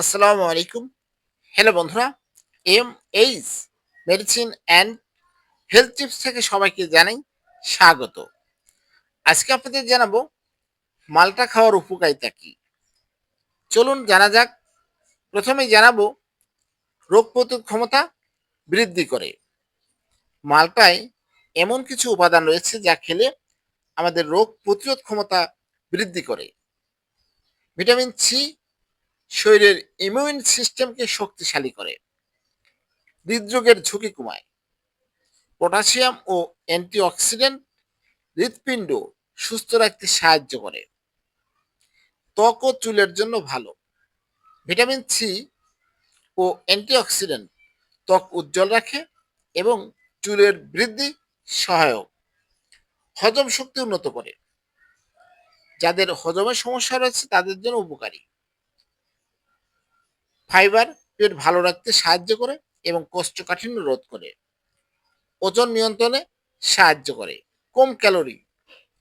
আসসালামু আলাইকুম। হ্যালো বন্ধুরা M H medicine and health tips থেকে সবাইকে জানাই স্বাগত। আজকে আপনাদের জানাব, মালটা খাওয়ার উপকারিতা কি? চলুন জানা যাক। প্রথমেই জানাব, রোগ প্রতিরোধ ক্ষমতা বৃদ্ধি করে। মালটায় এমন কিছু উপাদান রয়েছে যা খেলে আমাদের রোগ প্রতিরোধ ক্ষমতা বৃদ্ধি করে। ভিটামিন সি শরীরের ইমিউন সিস্টেমকে শক্তিশালী করে। হৃদরোগের ঝুঁকি কমায়। পটাশিয়াম ও অ্যান্টিঅক্সিডেন্ট হৃৎপিণ্ড সুস্থ রাখতে সাহায্য করে। ত্বক ও চুলের জন্য ভালো। ভিটামিন সি ও অ্যান্টিঅক্সিডেন্ট ত্বক উজ্জ্বল রাখে এবং চুলের বৃদ্ধি সহায়ক। হজম শক্তি উন্নত করে। যাদের হজমের সমস্যা রয়েছে তাদের জন্য উপকারী। ফাইবার পেট ভালো রাখতে সাহায্য করে এবং কোষ্ঠকাঠিন্য রোধ করে। ওজন নিয়ন্ত্রণে সাহায্য করে কম ক্যালোরি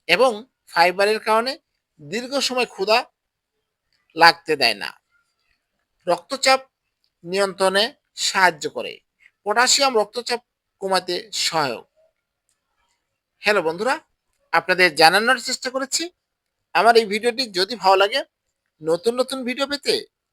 এবং ফাইবারের কারণে দীর্ঘ সময় ক্ষুধা লাগতে দেয় না। রক্তচাপ নিয়ন্ত্রণে সাহায্য করে। পটাশিয়াম রক্তচাপ কমাতে সহায়ক। হ্যালো বন্ধুরা, আপনাদের জানানোর চেষ্টা করেছি। আমার এই ভিডিওটি যদি ভালো লাগে, নতুন নতুন ভিডিও পেতে